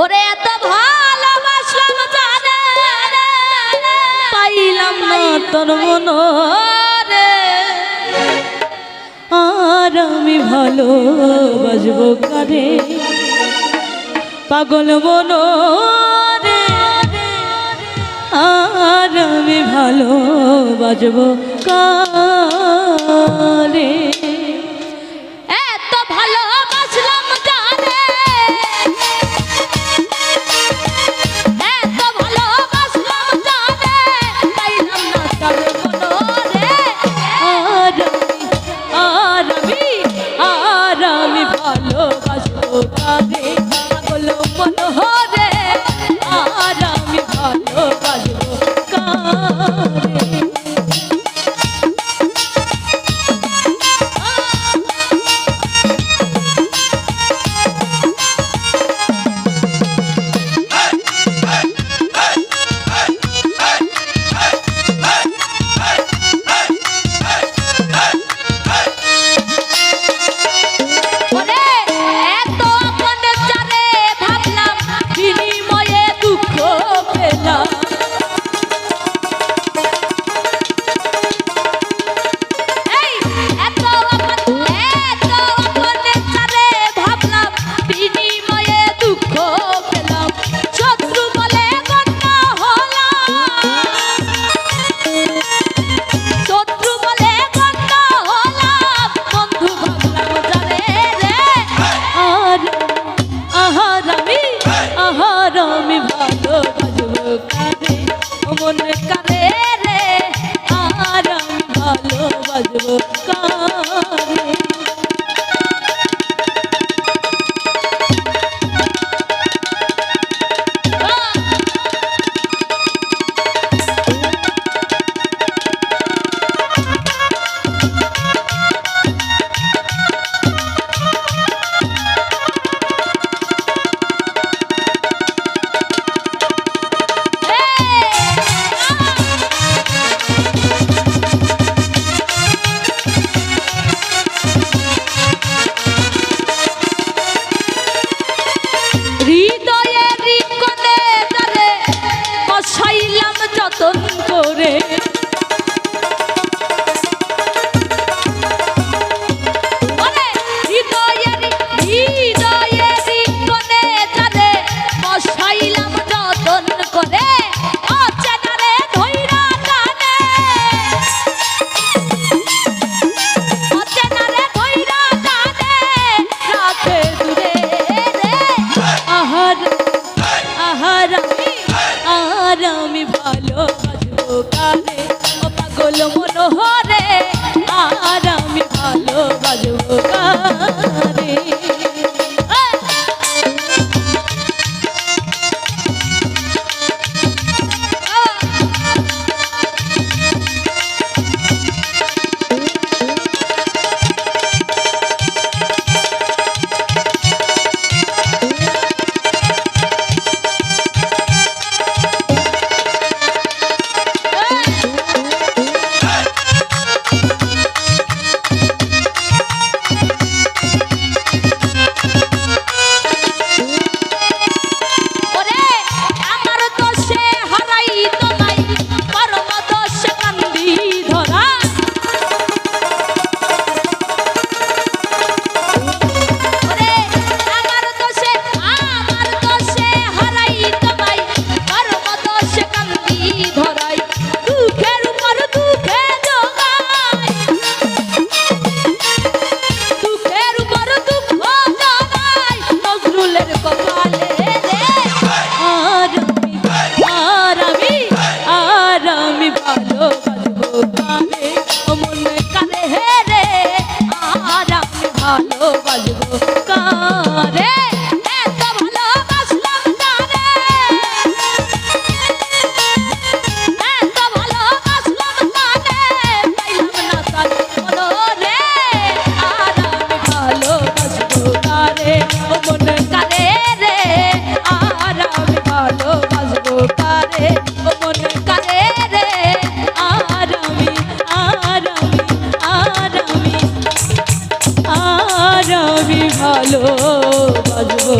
ওরে এত ভালোবাসলাম জানে, পাইলাম না তোর মন আর আমি ভালো বাজব কারে? পাগল মন আর আমি ভালো বাজব কার? বাজব কা আর আমি ভালো বাজবো